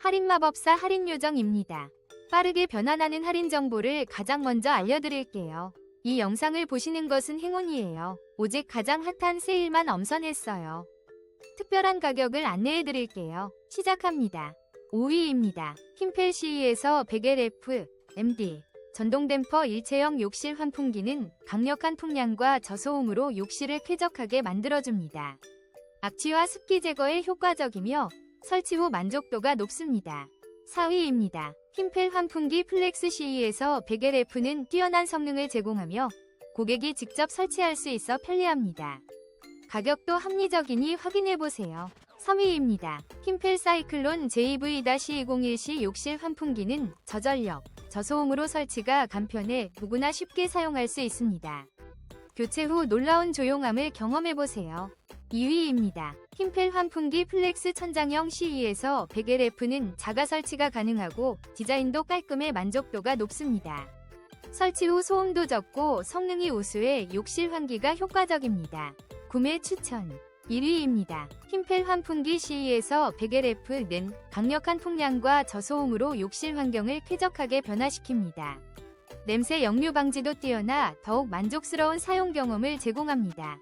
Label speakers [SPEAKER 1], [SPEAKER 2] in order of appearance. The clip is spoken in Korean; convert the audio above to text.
[SPEAKER 1] 할인마법사 할인요정입니다. 빠르게 변환하는 할인 정보를 가장 먼저 알려드릴게요. 이 영상을 보시는 것은 행운이에요. 오직 가장 핫한 세일만 엄선했어요. 특별한 가격을 안내해드릴게요. 시작합니다. 5위입니다. 킴펠 CE에서 100LF MD 전동 댐퍼 일체형 욕실 환풍기는 강력한 풍량과 저소음으로 욕실을 쾌적하게 만들어줍니다. 악취와 습기 제거에 효과적이며 설치 후 만족도가 높습니다. 4위입니다. 킴펠 환풍기 플렉스 CE에서 100LF는 뛰어난 성능을 제공하며 고객이 직접 설치할 수 있어 편리합니다. 가격도 합리적이니 확인해보세요. 3위입니다. 킴펠 사이클론 JV-201C 욕실 환풍기는 저전력, 저소음으로 설치가 간편해 누구나 쉽게 사용할 수 있습니다. 교체 후 놀라운 조용함을 경험해보세요. 2위입니다. 킴펠 환풍기 플렉스 천장형 CE에서 100LF는 자가 설치가 가능하고 디자인도 깔끔해 만족도가 높습니다. 설치 후 소음도 적고 성능이 우수해 욕실 환기가 효과적입니다. 구매 추천 1위입니다. 킴펠 환풍기 CE에서 100LF는 강력한 풍량과 저소음으로 욕실 환경을 쾌적하게 변화시킵니다. 냄새 역류 방지도 뛰어나 더욱 만족스러운 사용 경험을 제공합니다.